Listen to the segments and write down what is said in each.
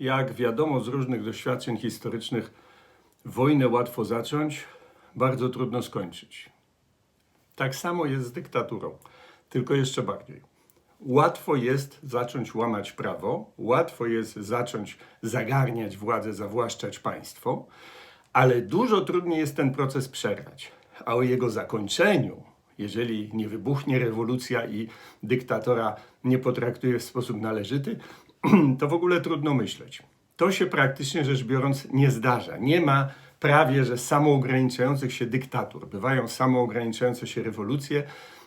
Jak wiadomo z różnych doświadczeń historycznych, wojnę łatwo zacząć, bardzo trudno skończyć. Tak samo jest z dyktaturą, tylko jeszcze bardziej. Łatwo jest zacząć łamać prawo, łatwo jest zacząć zagarniać władzę, zawłaszczać państwo, ale dużo trudniej jest ten proces przerwać. A o jego zakończeniu, jeżeli nie wybuchnie rewolucja i dyktatora nie potraktuje w sposób należyty, to w ogóle trudno myśleć. To się praktycznie rzecz biorąc nie zdarza. Nie ma prawie że samoograniczających się dyktatur. Bywają samoograniczające się rewolucje,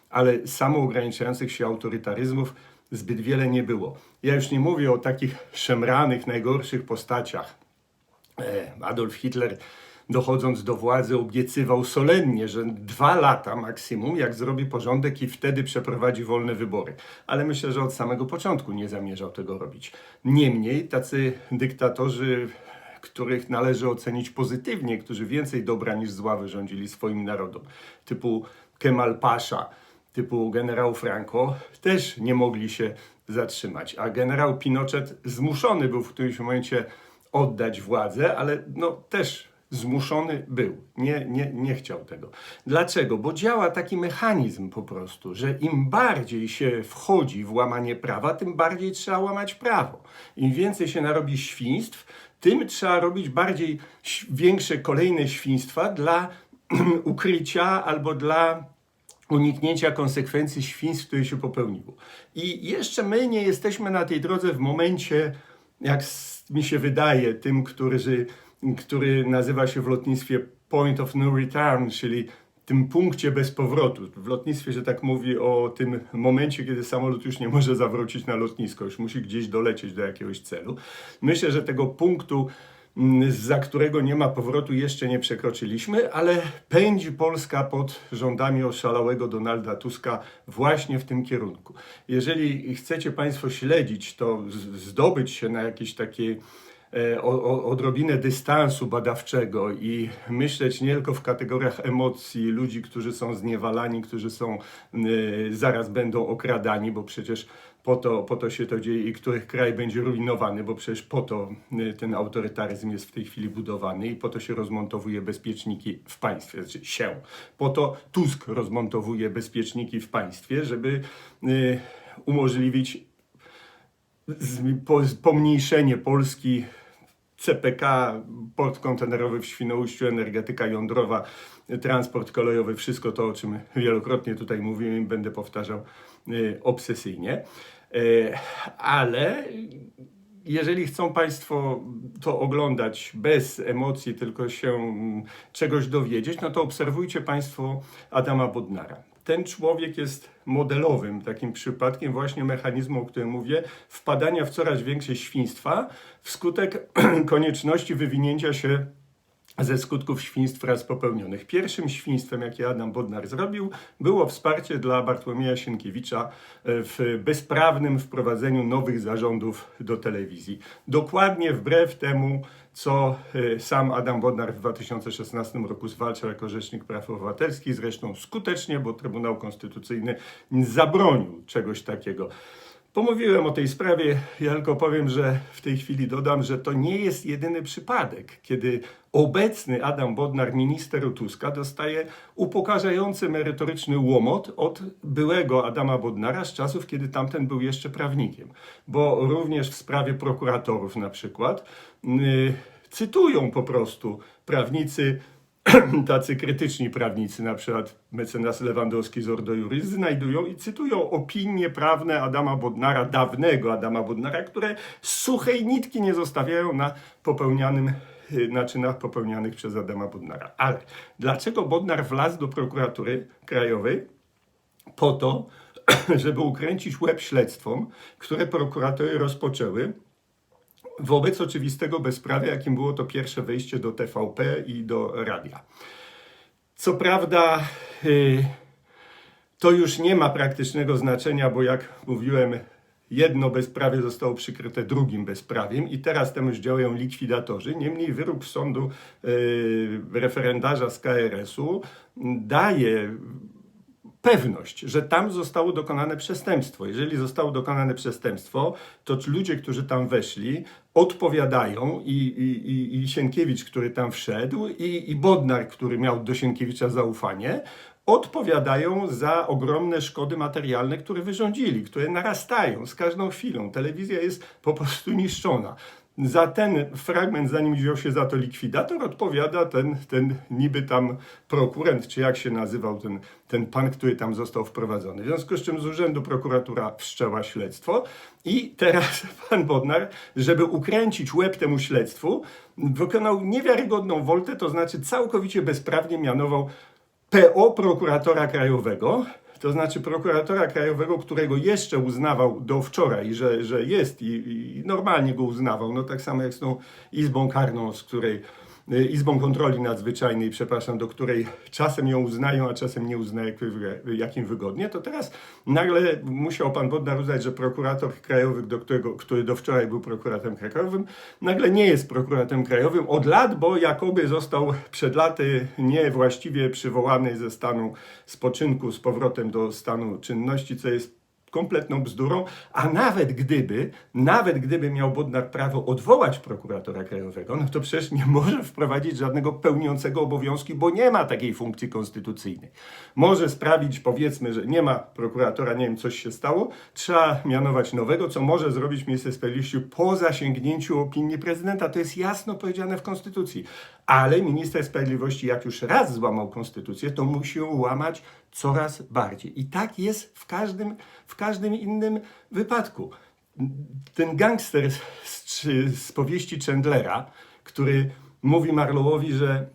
ale samoograniczających się autorytaryzmów zbyt wiele nie było. Ja już nie mówię o takich szemranych, najgorszych postaciach. E, Adolf Hitler, dochodząc do władzy, obiecywał solennie, że dwa lata maksimum, jak zrobi porządek i wtedy przeprowadzi wolne wybory. Ale myślę, że od samego początku nie zamierzał tego robić. Niemniej tacy dyktatorzy, których należy ocenić pozytywnie, którzy więcej dobra niż zła wyrządzili swoim narodom, typu Kemal Pasza, typu generał Franco, też nie mogli się zatrzymać. A generał Pinochet zmuszony był w którymś momencie oddać władzę, ale no też zmuszony był. Nie, nie, nie chciał tego. Dlaczego? Bo działa taki mechanizm po prostu, że im bardziej się wchodzi w łamanie prawa, tym bardziej trzeba łamać prawo. Im więcej się narobi świństw, tym trzeba robić bardziej większe kolejne świństwa dla ukrycia albo dla uniknięcia konsekwencji świństw, które się popełniło. I jeszcze my nie jesteśmy na tej drodze w momencie, jak mi się wydaje, tym, który, który nazywa się w lotnictwie point of no return, czyli tym punkcie bez powrotu. W lotnictwie się tak mówi o tym momencie, kiedy samolot już nie może zawrócić na lotnisko, już musi gdzieś dolecieć do jakiegoś celu. Myślę, że tego punktu mm, za którego nie ma powrotu, jeszcze nie przekroczyliśmy, ale pędzi Polska pod rządami oszalałego Donalda Tuska właśnie w tym kierunku. Jeżeli chcecie Państwo śledzić to, zdobyć się na jakieś takie o, o, odrobinę dystansu badawczego i myśleć nie tylko w kategoriach emocji ludzi, którzy są zniewalani, którzy są y, zaraz będą okradani, bo przecież po to, po to się to dzieje i których kraj będzie rujnowany, bo przecież po to y, ten autorytaryzm jest w tej chwili budowany i po to się rozmontowuje bezpieczniki w państwie, znaczy się. Po to Tusk rozmontowuje bezpieczniki w państwie, żeby umożliwić pomniejszenie Polski CPK, port kontenerowy w Świnoujściu, energetyka jądrowa, transport kolejowy, wszystko to, o czym wielokrotnie tutaj mówiłem będę powtarzał y, obsesyjnie. Y, Ale jeżeli chcą Państwo to oglądać bez emocji, tylko się mm, czegoś dowiedzieć, no to obserwujcie Państwo Adama Bodnara. Ten człowiek jest modelowym takim przypadkiem właśnie mechanizmu, o którym mówię, wpadania w coraz większe świństwa wskutek konieczności wywinięcia się ze skutków świństw raz popełnionych. Pierwszym świństwem, jakie Adam Bodnar zrobił, było wsparcie dla Bartłomieja Sienkiewicza e, w bezprawnym wprowadzeniu nowych zarządów do telewizji. Dokładnie wbrew temu, co e, sam Adam Bodnar w 2016 roku zwalczał jako Rzecznik Praw Obywatelskich, zresztą skutecznie, bo Trybunał Konstytucyjny zabronił czegoś takiego. Pomówiłem o tej sprawie, ja tylko powiem, że w tej chwili dodam, że to nie jest jedyny przypadek, kiedy obecny Adam Bodnar, minister Tuska, dostaje upokarzający merytoryczny łomot od byłego Adama Bodnara z czasów, kiedy tamten był jeszcze prawnikiem. Bo również w sprawie prokuratorów na przykład yy, cytują po prostu prawnicy tacy krytyczni prawnicy, na przykład mecenas Lewandowski z Ordo Juris, znajdują i cytują opinie prawne Adama Bodnara, dawnego Adama Bodnara, które suchej nitki nie zostawiają na popełnianym y, na czynach popełnianych przez Adama Bodnara. Ale dlaczego Bodnar wlazł do prokuratury krajowej? Po to, żeby ukręcić łeb śledztwom, które prokuratory rozpoczęły wobec oczywistego bezprawia, jakim było to pierwsze wejście do TVP i do radia. Co prawda, y, to już nie ma praktycznego znaczenia, bo jak mówiłem, jedno bezprawie zostało przykryte drugim bezprawiem i teraz temu już działają likwidatorzy. Niemniej wyrok sądu y, referendarza z KRS-u daje pewność, że tam zostało dokonane przestępstwo. Jeżeli zostało dokonane przestępstwo, to ludzie, którzy tam weszli, odpowiadają i, i, i Sienkiewicz, który tam wszedł, i, i Bodnar, który miał do Sienkiewicza zaufanie, odpowiadają za ogromne szkody materialne, które wyrządzili, które narastają z każdą chwilą. Telewizja jest po prostu niszczona. Za ten fragment, zanim wziął się za to likwidator, odpowiada ten, ten niby tam prokurent, czy jak się nazywał ten, ten pan, który tam został wprowadzony. W związku z czym z urzędu prokuratura wszczęła śledztwo i teraz pan Bodnar, żeby ukręcić łeb temu śledztwu, wykonał niewiarygodną woltę, to znaczy całkowicie bezprawnie mianował PO prokuratora krajowego, to znaczy prokuratora krajowego, którego jeszcze uznawał do wczoraj, że, że jest i, i normalnie go uznawał, no tak samo jak z tą izbą karną, z której Izbą Kontroli Nadzwyczajnej, przepraszam, do której czasem ją uznają, a czasem nie uznają, jak, wy- jak im wygodnie, to teraz nagle musiał pan Bodnar że prokurator krajowy, do którego, który do wczoraj był prokuratem krajowym, nagle nie jest prokuratem krajowym od lat, bo jakoby został przed laty niewłaściwie przywołany ze stanu spoczynku z powrotem do stanu czynności, co jest kompletną bzdurą, a nawet gdyby, nawet gdyby miał Bodnar prawo odwołać prokuratora krajowego, no to przecież nie może wprowadzić żadnego pełniącego obowiązki, bo nie ma takiej funkcji konstytucyjnej. Może sprawić, powiedzmy, że nie ma prokuratora, nie wiem, coś się stało, trzeba mianować nowego, co może zrobić minister sprawiedliwości po zasięgnięciu opinii prezydenta. To jest jasno powiedziane w konstytucji. Ale minister sprawiedliwości, jak już raz złamał konstytucję, to musi ją łamać coraz bardziej. I tak jest w każdym, w każdym innym wypadku. Ten gangster z, z, powieści Chandlera, który mówi Marlowowi, że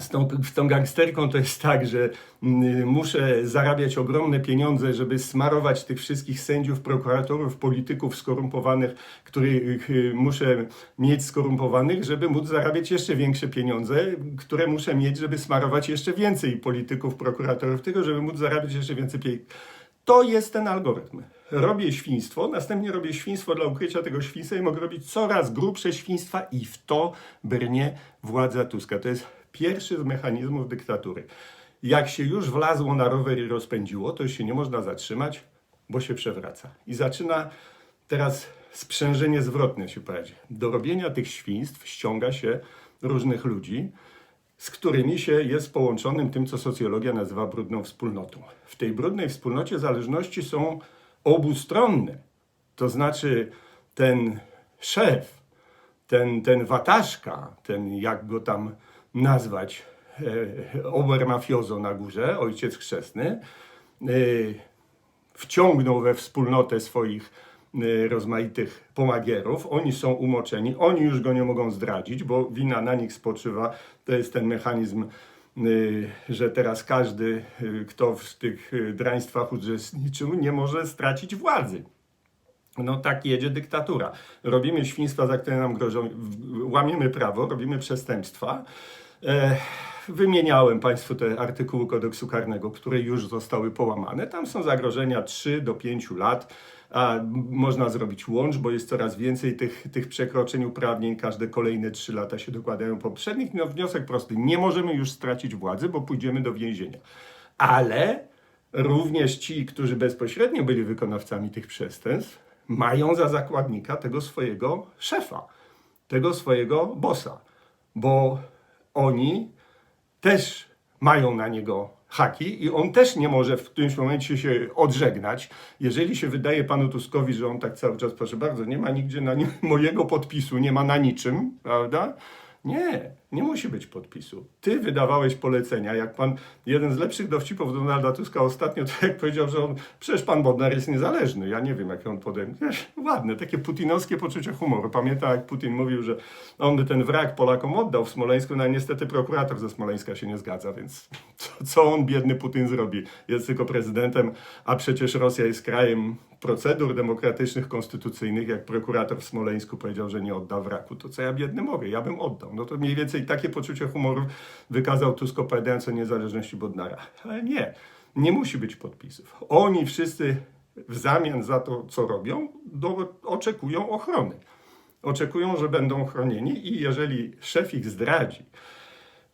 z tą, z tą gangsterką to jest tak, że mm, muszę zarabiać ogromne pieniądze, żeby smarować tych wszystkich sędziów, prokuratorów, polityków skorumpowanych, których y, muszę mieć skorumpowanych, żeby móc zarabiać jeszcze większe pieniądze, które muszę mieć, żeby smarować jeszcze więcej polityków, prokuratorów, tylko żeby móc zarabiać jeszcze więcej pieniędzy. To jest ten algorytm. Robię świństwo, następnie robię świństwo dla ukrycia tego świństwa i mogę robić coraz grubsze świństwa i w to brnie władza Tuska. To jest pierwszy z mechanizmów dyktatury. Jak się już wlazło na rower i rozpędziło, to już się nie można zatrzymać, bo się przewraca. I zaczyna teraz sprzężenie zwrotne się pojawi. Do robienia tych świństw ściąga się różnych ludzi, z którymi się jest połączonym tym, co socjologia nazywa brudną wspólnotą. W tej brudnej wspólnocie zależności są obustronne. To znaczy ten szef, ten, ten wataszka, ten jak go tam nazwać, e, obermafiozo na górze, ojciec chrzestny, e, wciągnął we wspólnotę swoich e, rozmaitych pomagierów. Oni są umoczeni, oni już go nie mogą zdradzić, bo wina na nich spoczywa. To jest ten mechanizm, że teraz każdy, kto w tych draństwach uczestniczył, nie może stracić władzy. No tak jedzie dyktatura. Robimy świństwa, za które nam grożą, łamiemy prawo, robimy przestępstwa. E, Wymieniałem Państwu te artykuły kodeksu karnego, które już zostały połamane. Tam są zagrożenia 3 do 5 lat. A można zrobić łącz, bo jest coraz więcej tych, tych przekroczeń uprawnień. Każde kolejne 3 lata się dokładają poprzednich. No wniosek prosty. Nie możemy już stracić władzy, bo pójdziemy do więzienia. Ale również ci, którzy bezpośrednio byli wykonawcami tych przestępstw, mają za zakładnika tego swojego szefa, tego swojego bossa, bo oni też mają na niego haki i on też nie może w którymś momencie się odżegnać. Jeżeli się wydaje panu Tuskowi, że on tak cały czas, proszę bardzo, nie ma nigdzie na mojego podpisu, nie ma na niczym, prawda? Nie, nie musi być podpisu. Ty wydawałeś polecenia. Jak pan, jeden z lepszych dowcipów Donalda Tuska ostatnio, to jak powiedział, że on, przecież pan Bodnar jest niezależny. Ja nie wiem, jak on podejmie. Ładne, takie putinowskie poczucie humoru. Pamiętam, jak Putin mówił, że on by ten wrak Polakom oddał w Smoleńsku, no a niestety prokurator ze Smoleńska się nie zgadza, więc co, co on, biedny Putin, zrobi? Jest tylko prezydentem, a przecież Rosja jest krajem procedur demokratycznych, konstytucyjnych. Jak prokurator w Smoleńsku powiedział, że nie odda wraku, to co ja biedny mogę? Ja bym oddał. No to mniej więcej takie poczucie humoru wykazał Tusk opowiadając o niezależności Bodnara. Ale nie, nie musi być podpisów. Oni wszyscy w zamian za to, co robią, do, oczekują ochrony. Oczekują, że będą chronieni i jeżeli szef ich zdradzi,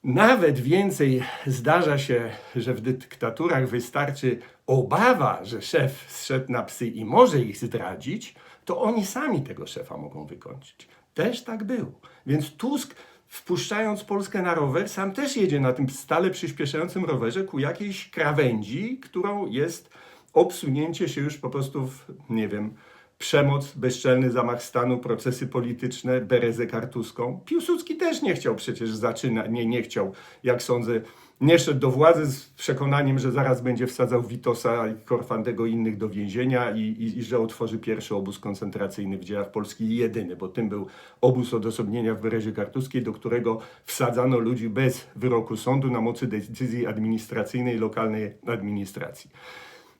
Nawet więcej zdarza się, że w dyktaturach wystarczy obawa, że szef zszedł na psy i może ich zdradzić, to oni sami tego szefa mogą wykończyć. Też tak było. Więc Tusk, wpuszczając Polskę na rower, sam też jedzie na tym stale przyspieszającym rowerze ku jakiejś krawędzi, którą jest obsunięcie się już po prostu w, nie wiem, przemoc, bezczelny zamach stanu, procesy polityczne, berezę kartuską. Piłsudski też nie chciał przecież zaczyna, nie, nie chciał, jak sądzę, nie szedł do władzy z przekonaniem, że zaraz będzie wsadzał Witosa i Korfandego i innych do więzienia i, i, i że otworzy pierwszy obóz koncentracyjny w dziejach Polski i jedyny, bo tym był obóz odosobnienia w Berezie Kartuskiej, do którego wsadzano ludzi bez wyroku sądu na mocy decyzji administracyjnej lokalnej administracji.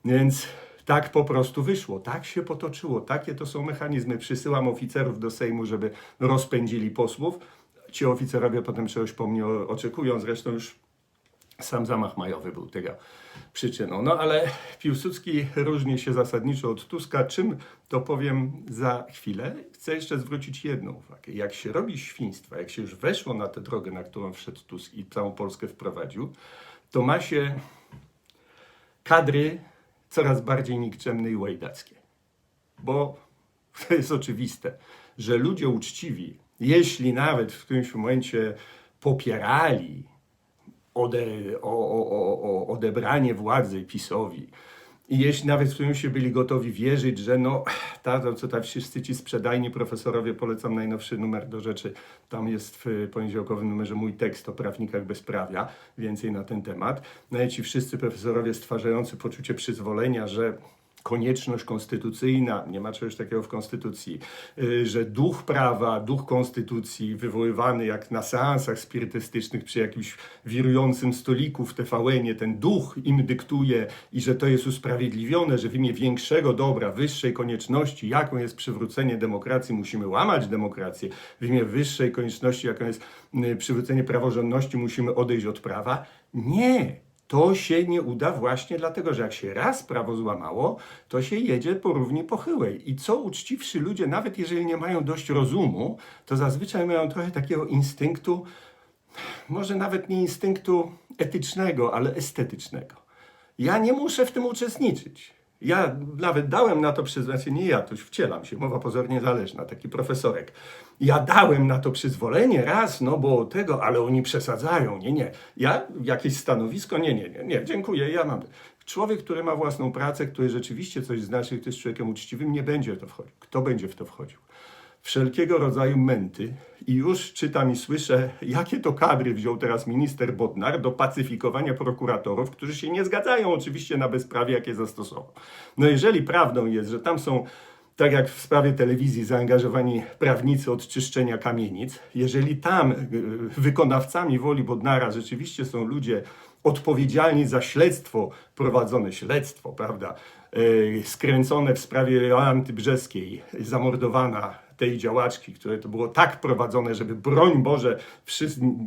Więc tak po prostu wyszło, tak się potoczyło, takie to są mechanizmy. Przysyłam oficerów do Sejmu, żeby rozpędzili posłów. Ci oficerowie potem czegoś po mnie oczekują, zresztą już sam zamach majowy był tego przyczyną. No ale Piłsudski różni się zasadniczo od Tuska. Czym to powiem za chwilę? Chcę jeszcze zwrócić jedną uwagę. Jak się robi świństwa, jak się już weszło na tę drogę, na którą wszedł Tusk i całą Polskę wprowadził, to ma się kadry coraz bardziej nikczemne i łajdackie. Bo to jest oczywiste, że ludzie uczciwi, jeśli nawet w którymś momencie popierali ode, o, o, o, odebranie władzy PiSowi, i jeśli nawet w którymś się byli gotowi wierzyć, że no, ta, to, co tam wszyscy ci sprzedajni profesorowie, polecam najnowszy numer do rzeczy, tam jest w poniedziałkowym numerze mój tekst o prawnikach bezprawia, więcej na ten temat. No i ci wszyscy profesorowie stwarzający poczucie przyzwolenia, że konieczność konstytucyjna, nie ma czegoś takiego w konstytucji, y, że duch prawa, duch konstytucji wywoływany jak na seansach spirytystycznych przy jakimś wirującym stoliku w TVN-ie, ten duch im dyktuje i że to jest usprawiedliwione, że w imię większego dobra, wyższej konieczności, jaką jest przywrócenie demokracji, musimy łamać demokrację, w imię wyższej konieczności, jaką jest y, przywrócenie praworządności, musimy odejść od prawa. Nie, to się nie uda właśnie dlatego, że jak się raz prawo złamało, to się jedzie po równi pochyłej. I co uczciwszy ludzie, nawet jeżeli nie mają dość rozumu, to zazwyczaj mają trochę takiego instynktu, może nawet nie instynktu etycznego, ale estetycznego. Ja nie muszę w tym uczestniczyć. Ja nawet dałem na to przyzwolenie, nie ja, już wcielam się, mowa pozornie zależna, taki profesorek. Ja dałem na to przyzwolenie raz, no bo tego, ale oni przesadzają. Nie, nie. Ja jakieś stanowisko, nie, nie, nie, nie, dziękuję, ja mam. Człowiek, który ma własną pracę, który rzeczywiście coś znaczy, który jest człowiekiem uczciwym, nie będzie w to wchodził. Kto będzie w to wchodził? Wszelkiego rodzaju męty i już czytam i słyszę, jakie to kadry wziął teraz minister Bodnar do pacyfikowania prokuratorów, którzy się nie zgadzają oczywiście na bezprawie, jakie zastosował. No jeżeli prawdą jest, że tam są tak jak w sprawie telewizji zaangażowani prawnicy od czyszczenia kamienic, jeżeli tam y, wykonawcami woli Bodnara rzeczywiście są ludzie odpowiedzialni za śledztwo, prowadzone śledztwo, prawda, y, skręcone w sprawie Joanty Brzeskiej, zamordowana tej działaczki, które to było tak prowadzone, żeby broń Boże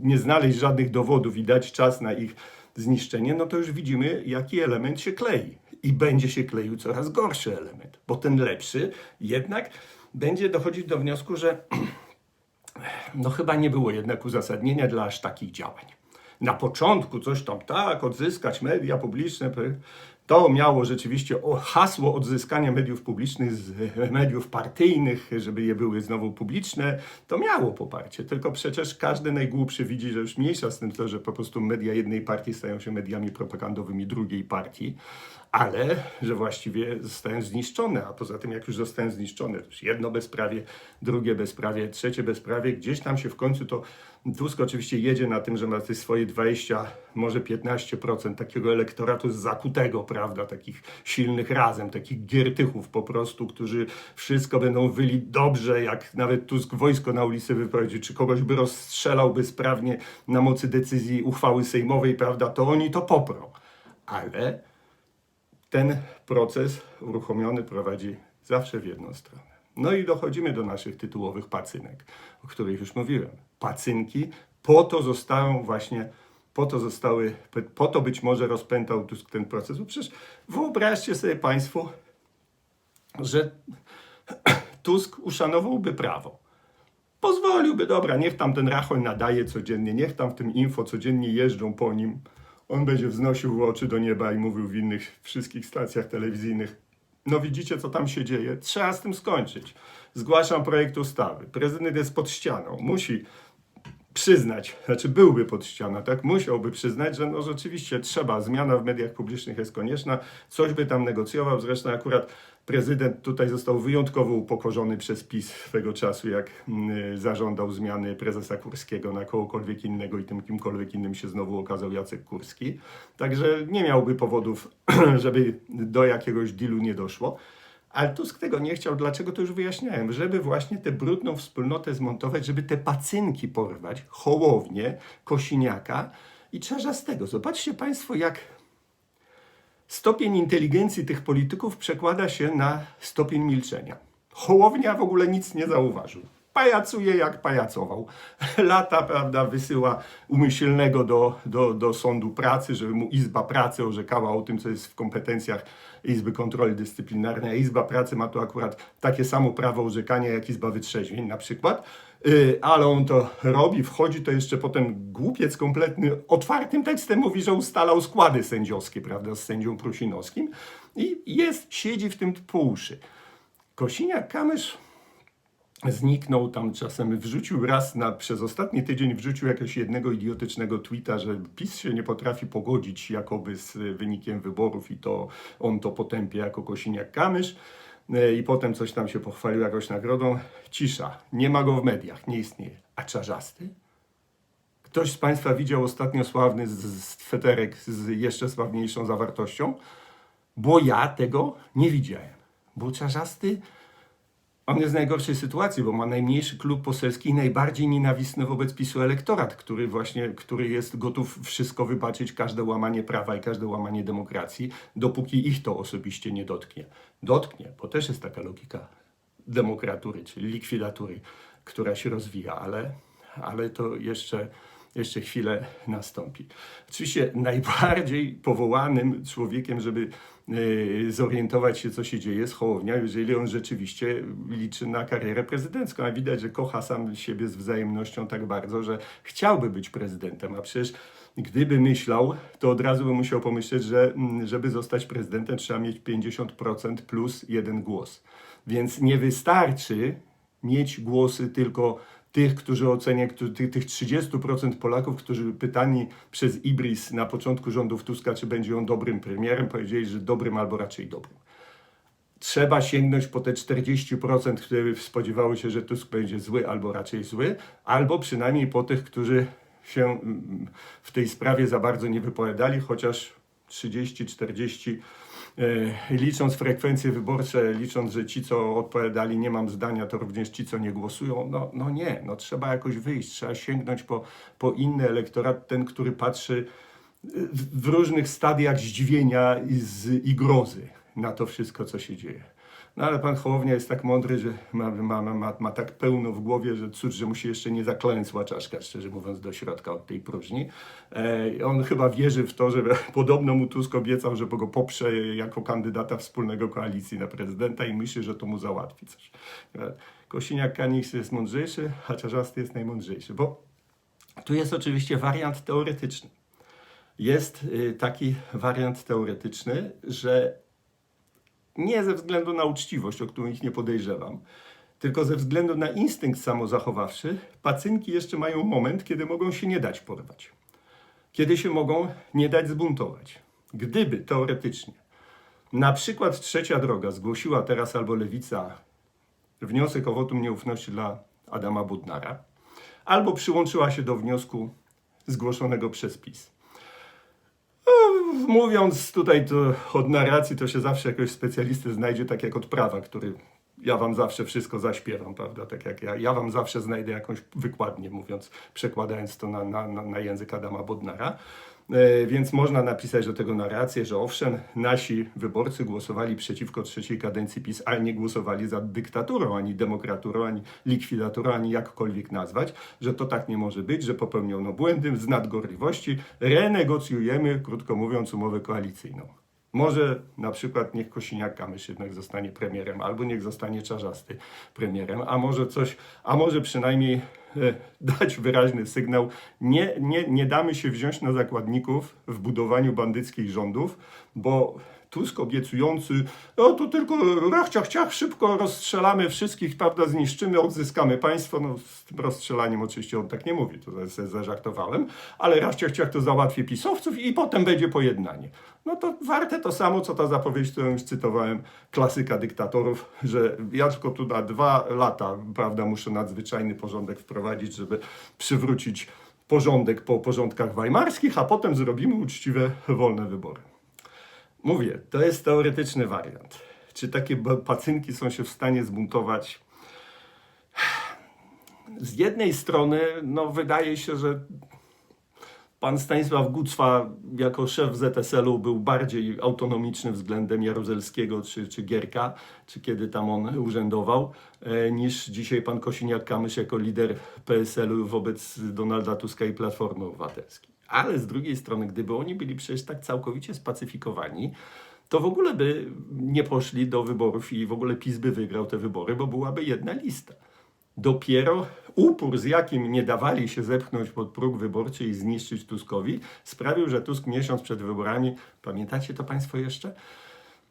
nie znaleźć żadnych dowodów i dać czas na ich zniszczenie, no to już widzimy, jaki element się klei. I będzie się kleił coraz gorszy element, bo ten lepszy jednak będzie dochodzić do wniosku, że no chyba nie było jednak uzasadnienia dla aż takich działań. Na początku coś tam tak, odzyskać media publiczne, to miało rzeczywiście hasło odzyskania mediów publicznych z mediów partyjnych, żeby je były znowu publiczne, to miało poparcie. Tylko przecież każdy najgłupszy widzi, że już mniejsza z tym to, że po prostu media jednej partii stają się mediami propagandowymi drugiej partii, ale że właściwie zostają zniszczone, a poza tym jak już zostają zniszczone, to już jedno bezprawie, drugie bezprawie, trzecie bezprawie, gdzieś tam się w końcu to Tusk oczywiście jedzie na tym, że ma te swoje 20, może 15% takiego elektoratu zakutego, prawda, takich silnych razem, takich giertychów po prostu, którzy wszystko będą wyli dobrze, jak nawet Tusk wojsko na ulicy wyprowadził, czy kogoś by rozstrzelał bezprawnie na mocy decyzji uchwały sejmowej, prawda, to oni to poprą. Ale ten proces uruchomiony prowadzi zawsze w jedną stronę. No i dochodzimy do naszych tytułowych pacynek, o których już mówiłem. Pacynki po to zostają właśnie, po to zostały, po to być może rozpętał Tusk ten proces. Bo przecież wyobraźcie sobie Państwo, że Tusk uszanowałby prawo. pozwoliłby, dobra, niech tam ten Rachol nadaje codziennie, niech tam w tym info codziennie jeżdżą po nim. On będzie wznosił oczy do nieba i mówił w innych wszystkich stacjach telewizyjnych. No widzicie, co tam się dzieje? Trzeba z tym skończyć. Zgłaszam projekt ustawy. Prezydent jest pod ścianą. Musi przyznać, znaczy byłby pod ścianą, tak? Musiałby przyznać, że no rzeczywiście trzeba, zmiana w mediach publicznych jest konieczna, coś by tam negocjował. Zresztą akurat prezydent tutaj został wyjątkowo upokorzony przez PiS swego czasu, jak mm, zażądał zmiany prezesa Kurskiego na kogokolwiek innego i tym kimkolwiek innym się znowu okazał Jacek Kurski. Także nie miałby powodów, żeby do jakiegoś dealu nie doszło. Ale Tusk tego nie chciał. Dlaczego to już wyjaśniałem? Żeby właśnie tę brudną wspólnotę zmontować, żeby te pacynki porwać, Hołownię, Kosiniaka i Czarzastego. Zobaczcie Państwo, jak stopień inteligencji tych polityków przekłada się na stopień milczenia. Hołownia w ogóle nic nie zauważył. Pajacuje jak pajacował. Lata, prawda, wysyła umyślnego do, do, do sądu pracy, żeby mu Izba Pracy orzekała o tym, co jest w kompetencjach Izby Kontroli Dyscyplinarnej. Izba Pracy ma tu akurat takie samo prawo orzekania jak Izba Wytrzeźwień na przykład. Yy, ale on to robi, wchodzi, to jeszcze potem głupiec kompletny otwartym tekstem mówi, że ustalał składy sędziowskie, prawda, z sędzią Prusinowskim i jest, siedzi w tym po uszy. Kosiniak-Kamysz zniknął tam czasem, wrzucił raz na, przez ostatni tydzień wrzucił jakiegoś jednego idiotycznego tweeta, że PiS się nie potrafi pogodzić jakoby z wynikiem wyborów i to on to potępia jako Kosiniak-Kamysz E, i potem coś tam się pochwalił jakąś nagrodą. Cisza, nie ma go w mediach, nie istnieje. A Czarzasty? Ktoś z Państwa widział ostatnio sławny feterek z jeszcze sławniejszą zawartością? Bo ja tego nie widziałem. Bo Czarzasty on jest w najgorszej sytuacji, bo ma najmniejszy klub poselski i najbardziej nienawistny wobec PiSu elektorat, który właśnie, który jest gotów wszystko wybaczyć, każde łamanie prawa i każde łamanie demokracji, dopóki ich to osobiście nie dotknie. Dotknie, bo też jest taka logika demokratury, czyli likwidatury, która się rozwija, ale, ale to jeszcze jeszcze chwilę nastąpi. Oczywiście najbardziej powołanym człowiekiem, żeby zorientować się, co się dzieje, jest Hołownia, jeżeli on rzeczywiście liczy na karierę prezydencką. A widać, że kocha sam siebie z wzajemnością tak bardzo, że chciałby być prezydentem, a przecież gdyby myślał, to od razu by musiał pomyśleć, że mm, żeby zostać prezydentem, trzeba mieć 50% plus jeden głos. Więc nie wystarczy mieć głosy tylko tych, którzy oceniają, tych, tych 30% Polaków, którzy pytani przez Ibris na początku rządów Tuska, czy będzie on dobrym premierem, powiedzieli, że dobrym albo raczej dobrym. Trzeba sięgnąć po te 40%, które spodziewały się, że Tusk będzie zły albo raczej zły, albo przynajmniej po tych, którzy się mm, w tej sprawie za bardzo nie wypowiadali, chociaż 30-40 E, licząc frekwencje wyborcze, licząc, że ci, co odpowiadali nie mam zdania, to również ci, co nie głosują, no, no nie, no trzeba jakoś wyjść, trzeba sięgnąć po, po inny elektorat, ten, który patrzy w różnych stadiach zdziwienia i, z, i grozy na to wszystko, co się dzieje. No ale pan Hołownia jest tak mądry, że ma, ma, ma, ma tak pełno w głowie, że cóż, że mu się jeszcze nie zaklęsła czaszka, szczerze mówiąc, do środka od tej próżni. E, on chyba wierzy w to, że podobno mu Tusk obiecał, że go poprze jako kandydata wspólnego koalicji na prezydenta i myśli, że to mu załatwi coś. E, Kosiniak-Kamysz jest mądrzejszy, a Czarzasty jest najmądrzejszy, bo tu jest oczywiście wariant teoretyczny. Jest y, taki wariant teoretyczny, że nie ze względu na uczciwość, o którą ich nie podejrzewam, tylko ze względu na instynkt samozachowawczy, pacynki jeszcze mają moment, kiedy mogą się nie dać porwać. Kiedy się mogą nie dać zbuntować. Gdyby teoretycznie na przykład trzecia droga zgłosiła teraz albo lewica wniosek o wotum nieufności dla Adama Budnara, albo przyłączyła się do wniosku zgłoszonego przez PiS mówiąc tutaj to od narracji, to się zawsze jakoś specjalisty znajdzie, tak jak od prawa, który ja wam zawsze wszystko zaśpiewam, prawda? Tak jak ja, ja wam zawsze znajdę jakąś wykładnię, mówiąc, przekładając to na, na, na język Adama Bodnara. E, więc można napisać do tego narrację, że owszem, nasi wyborcy głosowali przeciwko trzeciej kadencji PiS, ale nie głosowali za dyktaturą, ani demokraturą, ani likwidaturą, ani jakkolwiek nazwać, że to tak nie może być, że popełniono błędy z nadgorliwości, renegocjujemy, krótko mówiąc, umowę koalicyjną. Może na przykład niech Kosiniak-Kamysz jednak zostanie premierem, albo niech zostanie Czarzasty premierem, a może coś, a może przynajmniej e, dać wyraźny sygnał, nie, nie, nie damy się wziąć na zakładników w budowaniu bandyckich rządów, bo Tusk obiecujący, no to tylko rachciach, ciach, szybko rozstrzelamy wszystkich, prawda, zniszczymy, odzyskamy państwo. No z tym rozstrzelaniem oczywiście on tak nie mówi, to sobie zażartowałem, ale rachciach, ciach to załatwi pisowców i potem będzie pojednanie. No to warte to samo, co ta zapowiedź, którą już cytowałem, klasyka dyktatorów, że ja tylko tu na dwa lata, prawda, muszę nadzwyczajny porządek wprowadzić, żeby przywrócić porządek po porządkach weimarskich, a potem zrobimy uczciwe, wolne wybory. Mówię, to jest teoretyczny wariant. Czy takie pacynki są się w stanie zbuntować? Z jednej strony, no wydaje się, że pan Stanisław Gucwa jako szef ZSL-u był bardziej autonomiczny względem Jaruzelskiego czy, czy Gierka, czy kiedy tam on urzędował, e, niż dzisiaj pan Kosiniak-Kamysz jako lider PSL-u wobec Donalda Tuska i Platformy Obywatelskiej. Ale z drugiej strony, gdyby oni byli przecież tak całkowicie spacyfikowani, to w ogóle by nie poszli do wyborów i w ogóle PiS by wygrał te wybory, bo byłaby jedna lista. Dopiero upór, z jakim nie dawali się zepchnąć pod próg wyborczy i zniszczyć Tuskowi, sprawił, że Tusk miesiąc przed wyborami, pamiętacie to Państwo jeszcze?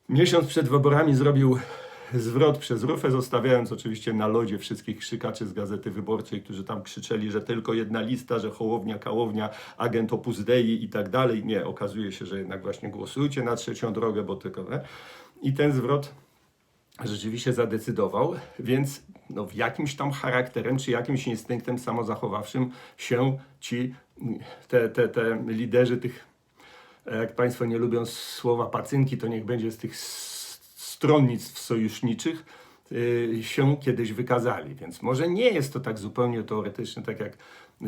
Miesiąc przed wyborami zrobił zwrot przez rufę, zostawiając oczywiście na lodzie wszystkich krzykaczy z Gazety Wyborczej, którzy tam krzyczeli, że tylko jedna lista, że Hołownia, Kałownia, agent Opus Dei i tak dalej. Nie, okazuje się, że jednak właśnie głosujcie na trzecią drogę, bo tylko... I ten zwrot rzeczywiście zadecydował, więc no, jakimś tam charakterem, czy jakimś instynktem samozachowawczym się ci, te, te, te liderzy tych, jak Państwo nie lubią słowa pacynki, to niech będzie z tych stronnictw sojuszniczych, y, się kiedyś wykazali. Więc może nie jest to tak zupełnie teoretyczne, tak jak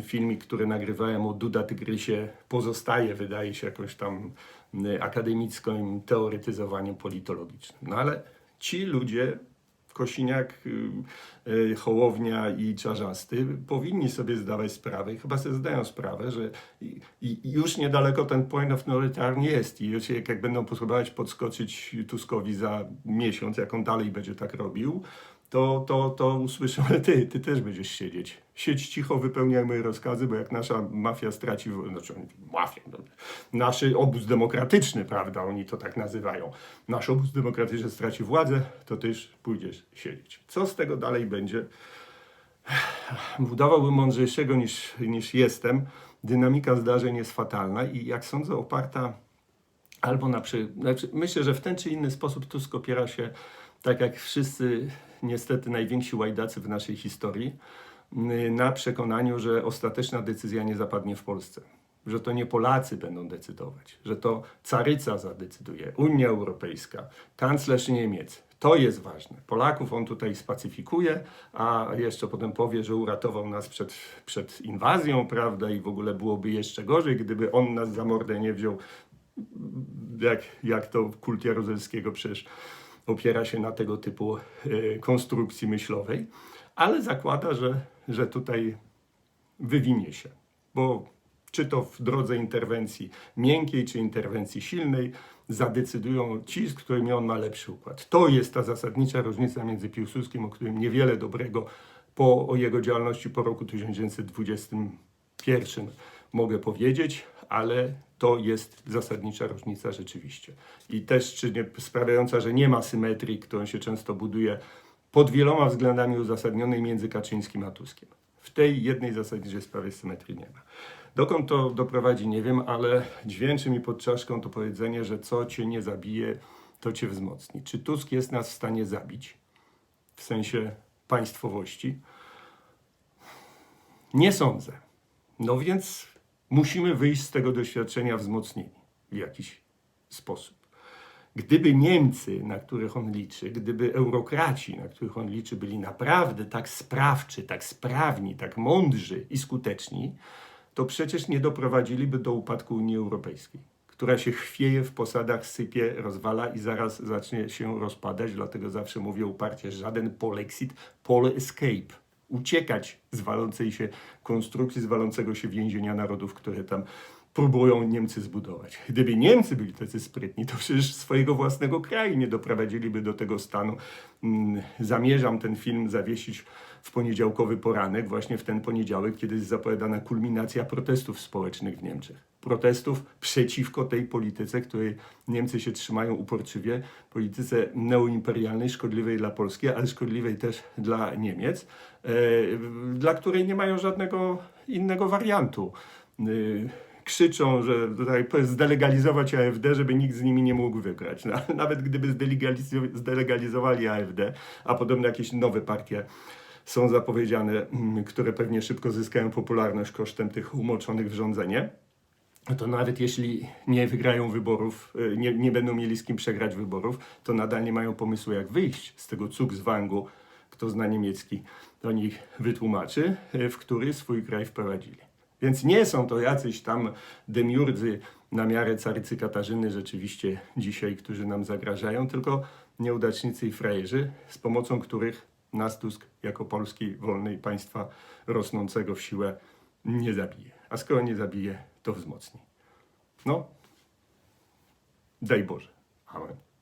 filmik, który nagrywałem o Duda Tygrysie, pozostaje, wydaje się, jakąś tam y, akademickim teoretyzowaniem politologicznym. No ale ci ludzie, Kosiniak, y, y, Hołownia i Czarzasty, powinni sobie zdawać sprawę i chyba sobie zdają sprawę, że już niedaleko ten point of no return jest i już jak będą próbować podskoczyć Tuskowi za miesiąc, jak on dalej będzie tak robił, to, to, to usłyszą, ale ty, ty też będziesz siedzieć. Siedź cicho, wypełniaj moje rozkazy, bo jak nasza mafia straci, znaczy mafia, no, nasz obóz demokratyczny, prawda, oni to tak nazywają, nasz obóz demokratyczny straci władzę, to też pójdziesz siedzieć. Co z tego dalej będzie? Udawałbym mądrzejszego niż, niż jestem. Dynamika zdarzeń jest fatalna i jak sądzę oparta albo na przy... znaczy, myślę, że w ten czy inny sposób Tusk opiera się, tak jak wszyscy niestety najwięksi łajdacy w naszej historii, y, na przekonaniu, że ostateczna decyzja nie zapadnie w Polsce. Że to nie Polacy będą decydować, że to caryca zadecyduje, Unia Europejska, kanclerz Niemiec. To jest ważne. Polaków on tutaj spacyfikuje, a jeszcze potem powie, że uratował nas przed, przed inwazją, prawda, i w ogóle byłoby jeszcze gorzej, gdyby on nas za mordę nie wziął jak, jak to kult Jaruzelskiego przecież opiera się na tego typu e, konstrukcji myślowej, ale zakłada, że, że tutaj wywinie się, bo czy to w drodze interwencji miękkiej, czy interwencji silnej, zadecydują ci, z którymi on ma lepszy układ. To jest ta zasadnicza różnica między Piłsudskim, o którym niewiele dobrego po o jego działalności po roku 1921 mogę powiedzieć, ale to jest zasadnicza różnica rzeczywiście. I też czy nie, sprawiająca, że nie ma symetrii, którą się często buduje pod wieloma względami uzasadnionej między Kaczyńskim a Tuskiem. W tej jednej zasadniczej sprawie symetrii nie ma. Dokąd to doprowadzi, nie wiem, ale dźwięczy mi pod czaszką to powiedzenie, że co cię nie zabije, to cię wzmocni. Czy Tusk jest nas w stanie zabić? W sensie państwowości? Nie sądzę. No więc musimy wyjść z tego doświadczenia wzmocnieni w jakiś sposób. Gdyby Niemcy, na których on liczy, gdyby eurokraci, na których on liczy, byli naprawdę tak sprawczy, tak sprawni, tak mądrzy i skuteczni, to przecież nie doprowadziliby do upadku Unii Europejskiej, która się chwieje w posadach, sypie, rozwala i zaraz zacznie się rozpadać. Dlatego zawsze mówię uparcie, żaden polexit, pole escape. Uciekać z walącej się konstrukcji, z walącego się więzienia narodów, które tam próbują Niemcy zbudować. Gdyby Niemcy byli tacy sprytni, to przecież swojego własnego kraju nie doprowadziliby do tego stanu. Mm, Zamierzam ten film zawiesić w poniedziałkowy poranek, właśnie w ten poniedziałek, kiedy jest zapowiadana kulminacja protestów społecznych w Niemczech. Protestów przeciwko tej polityce, której Niemcy się trzymają uporczywie, polityce neoimperialnej, szkodliwej dla Polski, ale szkodliwej też dla Niemiec, e, dla której nie mają żadnego innego wariantu. Krzyczą, że zdelegalizować AfD, żeby nikt z nimi nie mógł wygrać. No, nawet gdyby zdelegalizo- zdelegalizowali AfD, a podobno jakieś nowe partie są zapowiedziane, mm, które pewnie szybko zyskają popularność kosztem tych umoczonych w rządzenie, to nawet jeśli nie wygrają wyborów, y, nie, nie będą mieli z kim przegrać wyborów, to nadal nie mają pomysłu, jak wyjść z tego Zwangu, kto zna niemiecki, do nich wytłumaczy, y, w który swój kraj wprowadzili. Więc nie są to jacyś tam demiurdzy na miarę carycy Katarzyny rzeczywiście dzisiaj, którzy nam zagrażają, tylko nieudacznicy i frajerzy, z pomocą których nas Tusk jako Polski wolnej państwa rosnącego w siłę nie zabije. A skoro nie zabije, to wzmocni. No, daj Boże. Amen.